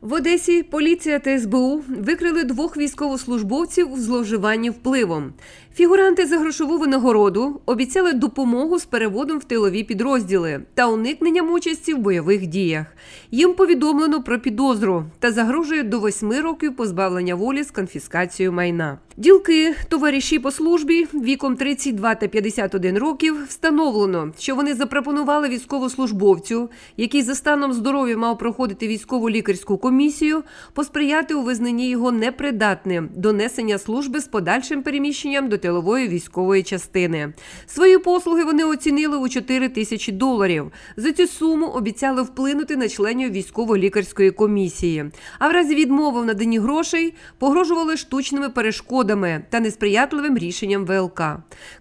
В Одесі поліція та СБУ викрили двох військовослужбовців в зловживанні впливом. Фігуранти за грошову винагороду обіцяли допомогу з переводом в тилові підрозділи та уникненням участі в бойових діях. Їм повідомлено про підозру та загрожує до восьми років позбавлення волі з конфіскацією майна. Ділки, товариші по службі віком 32 та 51 років встановлено, що вони запропонували військовослужбовцю, який за станом здоров'я мав проходити військову лікарську комісію, посприяти у визнанні його непридатним до несення служби з подальшим переміщенням до тилової військової частини. Свої послуги вони оцінили у 4 тисячі доларів. За цю суму обіцяли вплинути на членів військово-лікарської комісії. А в разі відмови в наданні грошей погрожували штучними перешкодами та несприятливим рішенням ВЛК.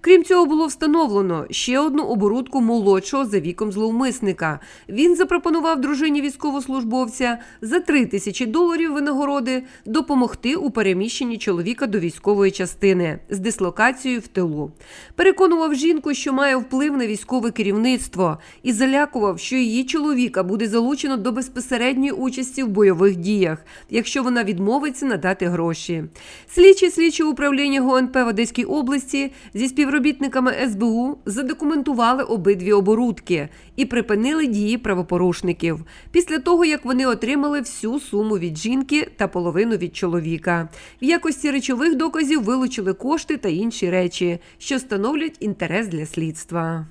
Крім цього, було встановлено ще одну оборудку молодшого за віком зловмисника. Він запропонував дружині військовослужбовця за 3 тисячі доларів винагороди допомогти у переміщенні чоловіка до військової частини з дислокацією в тилу. Переконував жінку, що має вплив на військове керівництво, і залякував, що її чоловіка буде залучено до безпосередньої участі в бойових діях, якщо вона відмовиться надати гроші. Слідчі слідчого управління ГУНП в Одеській області зі співробітниками СБУ задокументували обидві оборудки і припинили дії правопорушників після того, як вони отримали всю суму від жінки та половину від чоловіка. В якості речових доказів вилучили кошти та інші речі, що становлять інтерес для слідства.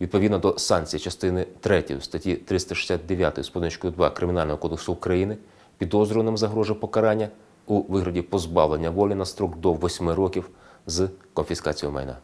Відповідно до санкцій частини 3 статті 369 з позначкою 2 Кримінального кодексу України підозрюваним загрожує покарання у вигляді позбавлення волі на строк до 8 років з конфіскацією майна.